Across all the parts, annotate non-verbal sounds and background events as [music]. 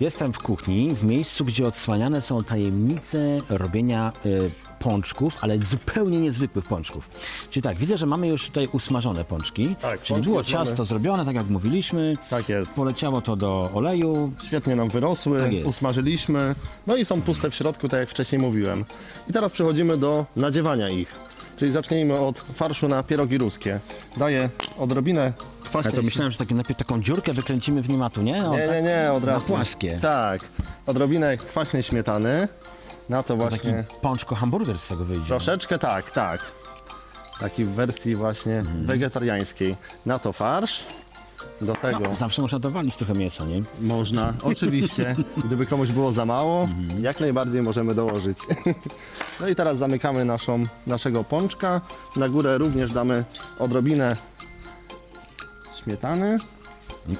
Jestem w kuchni, w miejscu, gdzie odsłaniane są tajemnice robienia y, pączków, ale zupełnie niezwykłych pączków. Czyli tak, widzę, że mamy już tutaj usmażone pączki. Tak, czyli pączki było już mamy. ciasto zrobione, tak jak mówiliśmy. Tak jest. Poleciało to do oleju. Świetnie nam wyrosły, Tak jest. usmażyliśmy, no i są puste w środku, tak jak wcześniej mówiłem. I teraz przechodzimy do nadziewania ich. Czyli zacznijmy od farszu na pierogi ruskie. Daję odrobinę Ja kwaśnej... to myślałem, że takie, najpierw taką dziurkę wykręcimy w nim, a tu nie? O, Nie, tak, nie, nie, od razu. płaskie. Tak. Odrobinę kwaśnej śmietany. Na to Taki właśnie pączko-hamburger z tego wyjdzie. troszeczkę, tak, tak. Taki w wersji właśnie Mhm. wegetariańskiej. Na to farsz. Do tego Zawsze można dowalić trochę mięsa, nie? można, oczywiście, [laughs] gdyby komuś było za mało, Mhm. jak najbardziej możemy dołożyć. [laughs] No i teraz zamykamy naszą, naszego pączka. Na górę również damy odrobinę śmietany.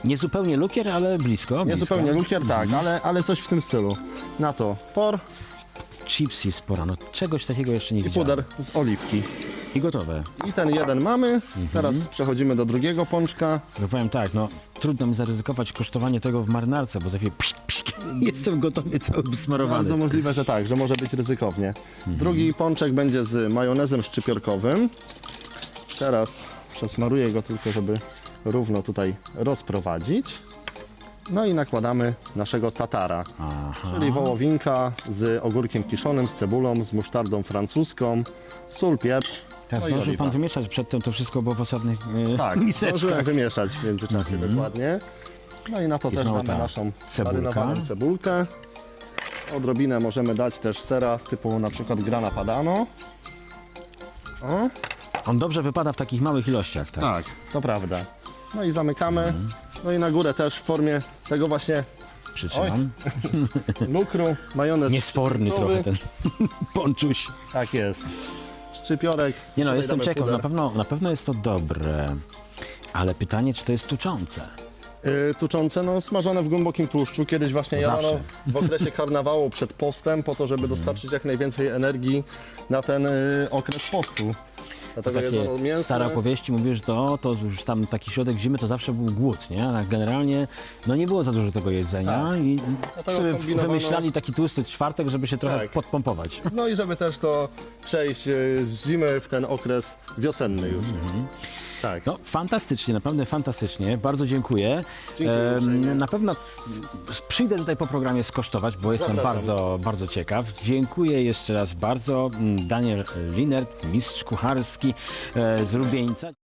Nie zupełnie lukier, ale blisko. Nie blisko. zupełnie lukier, tak, ale, ale coś w tym stylu. Na to por Chipsy spora, no czegoś takiego jeszcze nie i widziałem. puder z oliwki. I gotowe. I ten jeden mamy. Mhm. Teraz przechodzimy do drugiego pączka. Ja powiem tak, no trudno mi zaryzykować kosztowanie tego w marynarce, bo za chwilę psz, psz, [laughs] jestem gotowy cały wysmarowany. Bardzo możliwe, że tak, że może być ryzykownie. Drugi pączek będzie z majonezem szczypiorkowym. Teraz przesmaruję go tylko, żeby równo tutaj rozprowadzić. No i nakładamy naszego tatara, Aha. czyli wołowinka z ogórkiem kiszonym, z cebulą, z musztardą francuską, sól, pieprz. Teraz no i zdążył oliwa. pan wymieszać przedtem to wszystko było w osobnych e, Tak, miseczkach. zdążyłem wymieszać w międzyczasie dokładnie. No i na to też ta naszą cebulka. marynowaną cebulkę. Odrobinę możemy dać też sera typu na przykład grana padano. O, On dobrze wypada w takich małych ilościach, tak? tak, to prawda. No i zamykamy. Mhm. No i na górę też w formie tego właśnie Przytrzymam. lukru, majonez. Niesforny trochę ten [laughs] ponczuś. Tak jest. Szczypiorek. Nie no, Tutaj jestem damy ciekaw, puder. na pewno, na pewno jest to dobre. Ale pytanie, czy to jest tuczące? Yy, tuczące, no smażone w głębokim tłuszczu. Kiedyś właśnie No jadano zawsze. w okresie [laughs] karnawału przed postem, po to, żeby dostarczyć jak najwięcej energii na ten yy, okres postu. Dlatego Takie mięsne. stare opowieści mówią, że to, to już tam taki środek zimy to zawsze był głód, nie? A generalnie no nie było za dużo tego jedzenia Tak. i Dlatego sobie kombinowano- wymyślali taki tłusty czwartek, żeby się trochę Tak. podpompować. No i żeby też to przejść yy, z zimy w ten okres wiosenny już. Tak. No fantastycznie, naprawdę fantastycznie. Bardzo dziękuję. Dziękuję uprzejmie. na pewno przyjdę tutaj po programie skosztować, bo jestem Zapraszam. bardzo, bardzo ciekaw. Dziękuję jeszcze raz bardzo. Daniel Linert, mistrz kucharski e, z Rubieńca.